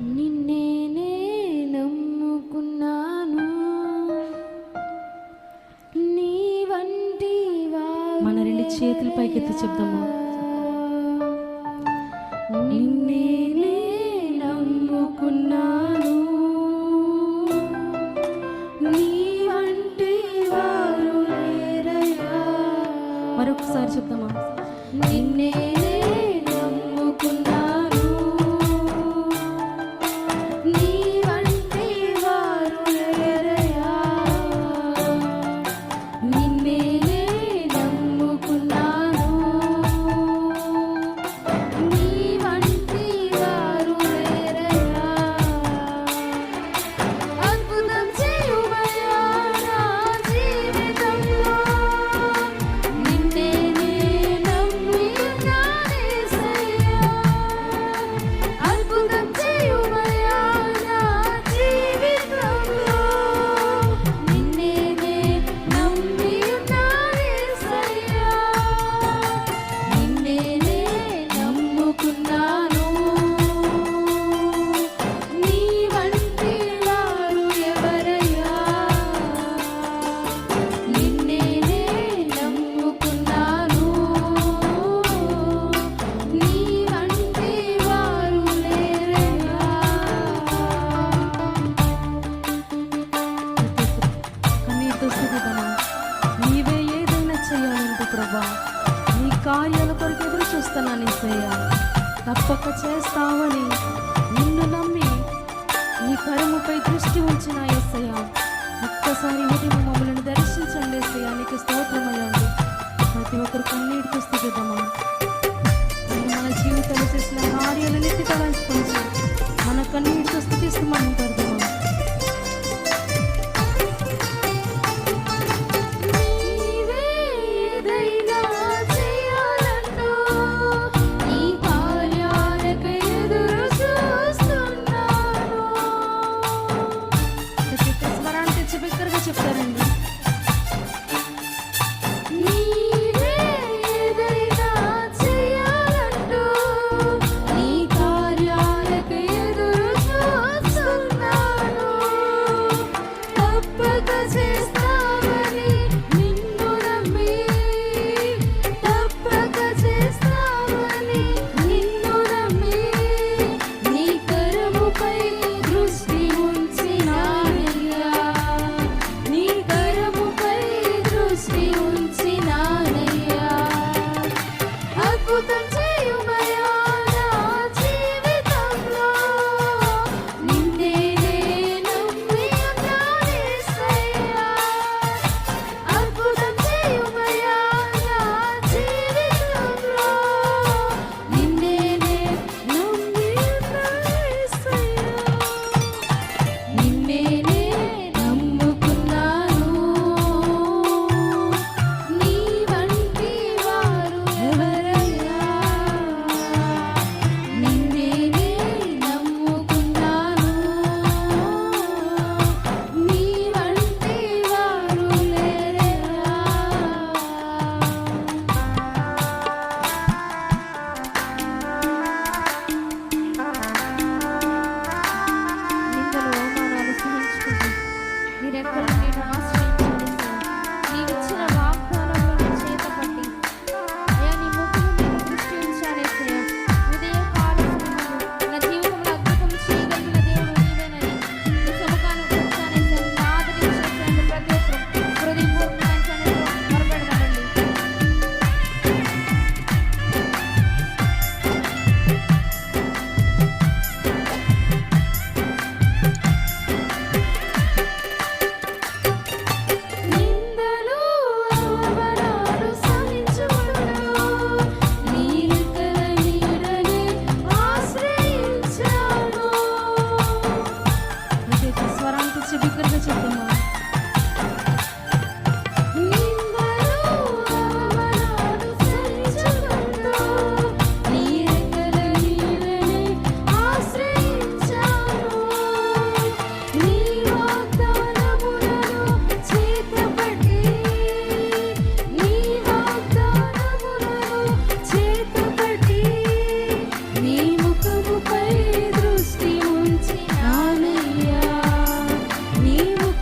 నిన్నేనే నమ్ముకున్నాను నీ వంటి మన రెండు చేతులు పైకెత్తి చెప్దాము. నిన్నేనే నమ్ముకున్నాను నీ వంటి వారు మరొకసారి చెప్దామా? నిన్నేనే కన్నీటితో నీవే ఏదైనా చేయాలంటే ప్రభా నీ కార్యాల కొరకు ఎదురు చూస్తున్నాను ఏసయ్యా. తప్పక చేస్తావని నిన్ను నమ్మి నీ కరుముపై దృష్టి ఉంచిన ఎస్సయ్య ఒక్కసారి ఉదయం మమ్మల్ని దర్శించండి ఏసయ్యా. నీకు స్తోత్రమయ్యండి ప్రతి ఒక్కరు కన్నీటితో స్థుతిద్దామా?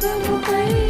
会不会？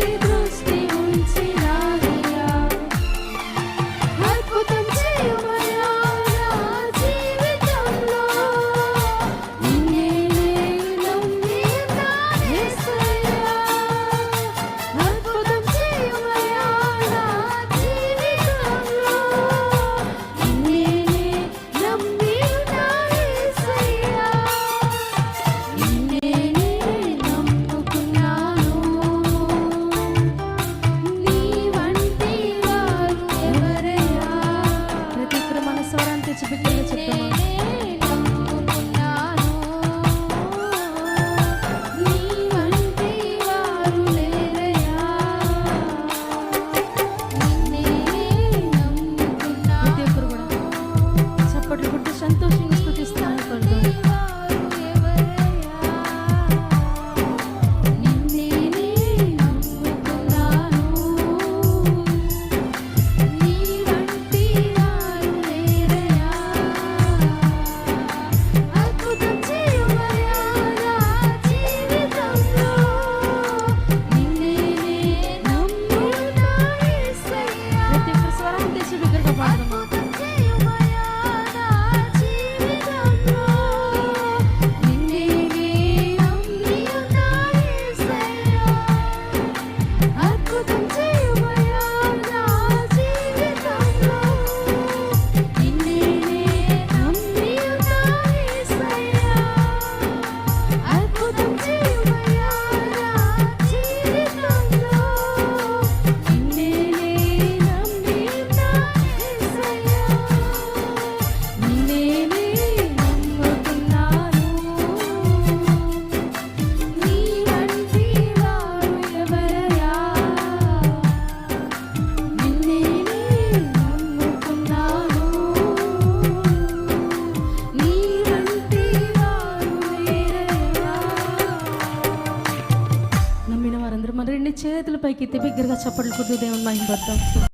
చేతుల పైకి ఎత్తి బిగ్గరగా చప్పట్లు కొద్దు దేవుని మహిమ